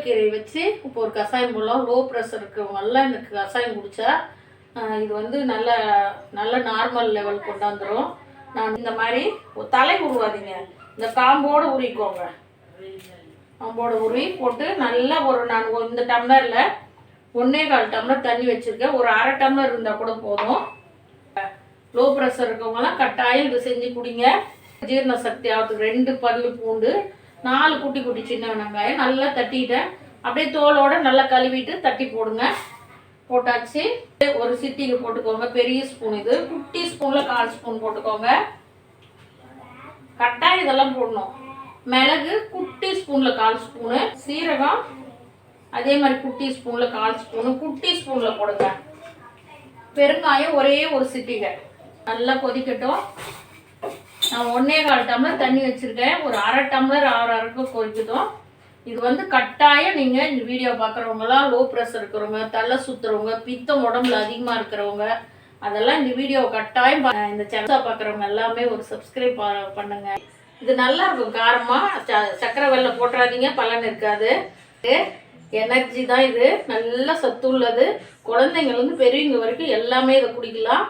முருங்கைக்கீரை வச்சு இப்போ ஒரு கஷாயம் போடலாம். லோ ப்ரெஷர் இருக்கிறவங்கெல்லாம் இந்த கஷாயம் குடித்தா இது வந்து நல்ல நல்ல நார்மல் லெவல் கொண்டாந்துடும் நான் இந்த மாதிரி ஒரு தலை உருவாதீங்க இந்த காம்போடு உருவிக்கோங்க. காம்போடு உருவி போட்டு நல்லா ஒரு நான் இந்த டம்ளரில் ஒன்றே கால் டம்ளர் தண்ணி வச்சுருக்கேன். ஒரு அரை டம்ளர் இருந்தால் கூட போதும். லோ ப்ரெஷர் இருக்கவங்கலாம் கட்டாயம் இது செஞ்சு குடிங்க. ஜீரண சக்தி ஆகிறதுக்கு ரெண்டு பல்லு பூண்டு நாலு குட்டி குட்டி சின்ன வெங்காயம் நல்லா தட்டிட்டேன். அப்படியே தோலோட நல்லா கழுவிட்டு தட்டி போடுங்க. போட்டாச்சு. ஒரு சிட்டிக்கு போட்டுக்கோங்க. பெரிய ஸ்பூன் இது. குட்டி ஸ்பூனில் கால் ஸ்பூன் போட்டுக்கோங்க. கட்டாயம் இதெல்லாம் போடணும். மிளகு குட்டி ஸ்பூனில் கால் ஸ்பூனு சீரகம் அதே மாதிரி குட்டி ஸ்பூனில் கால் ஸ்பூனு குட்டி ஸ்பூனில் போடுங்க. பெருங்காயம் ஒரே ஒரு சிட்டிகை நல்லா கொதிக்கட்டும். நான் ஒன்றே கால் டம்ளர் தண்ணி வச்சுருக்கேன். ஒரு அரை டம்ளர் ஆறு அரைக்கு கொதிக்கட்டும் இது வந்து கட்டாயம் நீங்கள் இந்த வீடியோ பார்க்குறவங்களாம் லோ ப்ரெஷர் இருக்கிறவங்க தலை சுற்றுறவங்க பித்தம் உடம்புல அதிகமாக இருக்கிறவங்க அதெல்லாம் இந்த வீடியோ கட்டாயம் இந்த சேனல் பார்க்குறவங்க எல்லாமே ஒரு சப்ஸ்கிரைப் பண்ணுங்க. இது நல்லா இருக்கும். காரமாக ச சக்கரை வெள்ளை போட்டுறாதீங்க. பலன் இருக்காது. எனர்ஜி தான் இது. நல்ல சத்து உள்ளது. குழந்தைங்கள்லேருந்து பெரியவங்க வரைக்கும் எல்லாமே இதை குடிக்கலாம்.